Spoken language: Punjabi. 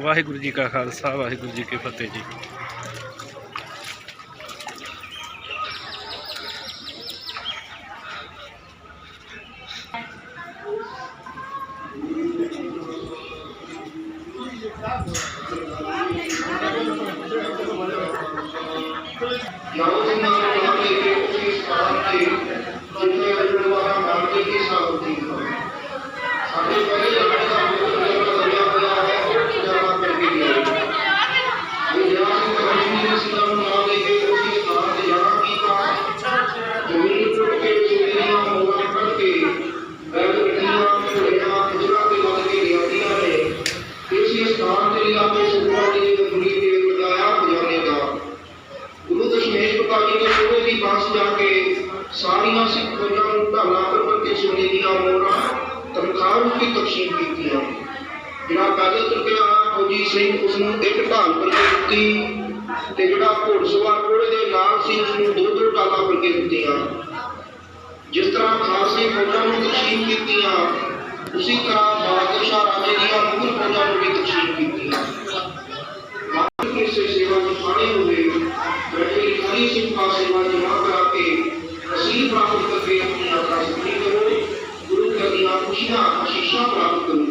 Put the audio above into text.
ਵਾਹਿਗੁਰੂ ਜੀ ਕਾ ਖਾਲਸਾ, ਵਾਹਿਗੁਰੂ ਜੀ ਕੀ ਫਤਿਹ ਜੀ। ਨਾਮ ਦੇ ਨਾਮ ਨਾਮ ਲੈ ਕੇ ਉਸੇ ਸਥਾਨ ਤੇ ਜਿੱਥੇ ਅਜੂਬਾ ਇਸੇ ਸਥਾਨ ਤੇ ਲਿਆ ਕੇ ਸੁਖਵਾ ਦੀ ਗੁਰੀ ਦੇ ਲਗਾਇਆ ਜਾਣੇਗਾ ਗੁਰੂ ਦਸ਼ਮੇਸ਼ ਪਿਤਾ ਜੀ ਨੇ ਸੋਨੇ ਦੀ ਬਾਸ ਜਾ ਕੇ ਸਾਰੀਆਂ ਸਿੱਖ ਫੌਜਾਂ ਨੂੰ ਢਾਲਾ ਕਰ ਕੇ ਸੋਨੇ ਦੀਆਂ ਮੋਹਰਾਂ ਤਨਖਾਹ ਰੂਪੀ ਤਕਸੀਮ ਜਿਹੜਾ ਪੈਦਲ ਤੁਰ ਕੇ ਆਇਆ ਫੌਜੀ ਸਿੰਘ ਉਸ ਨੂੰ ਇੱਕ ਢਾਲ ਪਰ ਦਿੱਤੀ ਤੇ ਜਿਹੜਾ ਘੋੜਸਵਾਰ ਘੋੜੇ ਦੇ ਨਾਲ ਸੀ ਉਸ ਨੂੰ ਦੋ ਦੋ ਢਾਲਾਂ ਪਰ ਕੇ ਦਿੱਤੀਆਂ। ਜਿਸ ਤਰ੍ਹਾਂ ਖਾਲਸੇ ਫੌਜਾਂ ਨੂੰ ਤਕਸੀਮ ਕੀਤੀਆਂ, ਉਸੇ ਤਰ੍ਹਾਂ ਬਹਾਦਰ ਸ਼ਾਹ ਰਾਜੇ ਦੀਆਂ ਮੂਲ ਫੌਜਾਂ ਨੂੰ ਵੀ प्राप्त करके अपने यात्रा से गुरु कर दिया खुशियां आशीषा प्राप्त करूँ